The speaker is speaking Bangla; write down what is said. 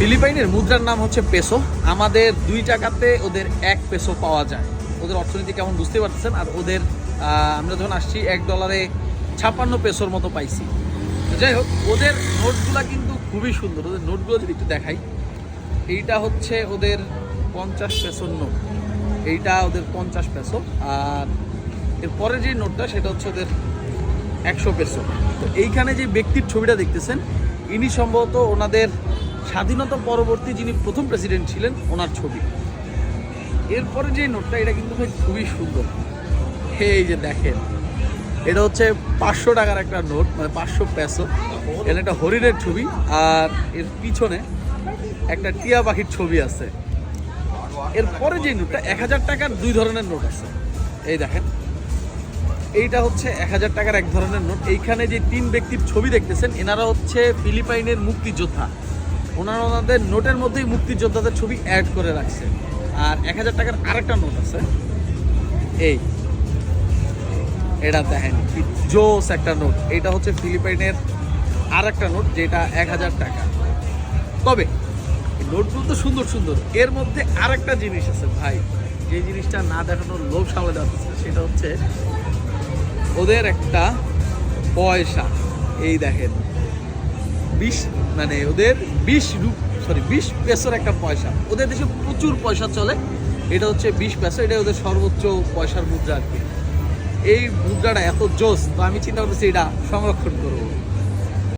ফিলিপাইনের মুদ্রার নাম হচ্ছে পেসো। আমাদের দুই টাকাতে ওদের এক পেসো পাওয়া যায়। ওদের অর্থনীতি কেমন বুঝতে পারতেছেন? আর ওদের আমরা যখন আসছি, এক ডলারে ছাপ্পান্ন পেসোর মতো পাইছি। যাই হোক, ওদের নোটগুলা কিন্তু খুবই সুন্দর। ওদের নোটগুলো যদি একটু দেখাই, এইটা হচ্ছে ওদের পঞ্চাশ পেসোর নোট। এইটা ওদের পঞ্চাশ পেসো। আর এরপরে যে নোটটা, সেটা হচ্ছে ওদের একশো পেসো। তো এইখানে যে ব্যক্তির ছবিটা দেখতেছেন, ইনি সম্ভবত ওনাদের স্বাধীনতা পরবর্তী যিনি প্রথম প্রেসিডেন্ট ছিলেন, ওনার ছবি। এরপরে যে নোটটা, এটা কিন্তু ভাই খুবই সুন্দর। হে এই যে দেখেন, এটা হচ্ছে পাঁচশো টাকার একটা নোট মানে পাঁচশো পেসো। এর একটা হরিণের ছবি, আর এর পিছনে একটা টিয়া পাখির ছবি আছে। এরপরে যে নোটটা, এক হাজার টাকার দুই ধরনের নোট আছে। এই দেখেন, এইটা হচ্ছে এক হাজার টাকার এক ধরনের নোট। এইখানে যে তিন ব্যক্তির ছবি দেখতেছেন, এনারা হচ্ছে ফিলিপাইনের মুক্তিযোদ্ধা। ওনারা ওনাদের নোটের মধ্যেই মুক্তিযোদ্ধাদের ছবি অ্যাড করে রাখছে। আর এক হাজার টাকার আরেকটা নোট আছে। এই। এটা দেখেন জোস একটা নোট এটা হচ্ছে ফিলিপাইনের আর একটা নোট যেটা এক হাজার টাকা। তবে নোটগুলো তো সুন্দর সুন্দর। এর মধ্যে আর একটা জিনিস আছে ভাই। যে জিনিসটা না দেখানোর লোভ সামলে যাচ্ছে সেটা হচ্ছে ওদের একটা পয়সা। এই দেখেন বিশ মানে ওদের বিশ রূপ সরি বিশ পেসোর একটা পয়সা। ওদের দেশে প্রচুর পয়সা চলে। এটা হচ্ছে বিশ পেসো, এটা ওদের সর্বোচ্চ পয়সার মুদ্রা আর কি। এই মুদ্রাটা এত জোস, তো আমি চিন্তা করতেছি এটা সংরক্ষণ করব।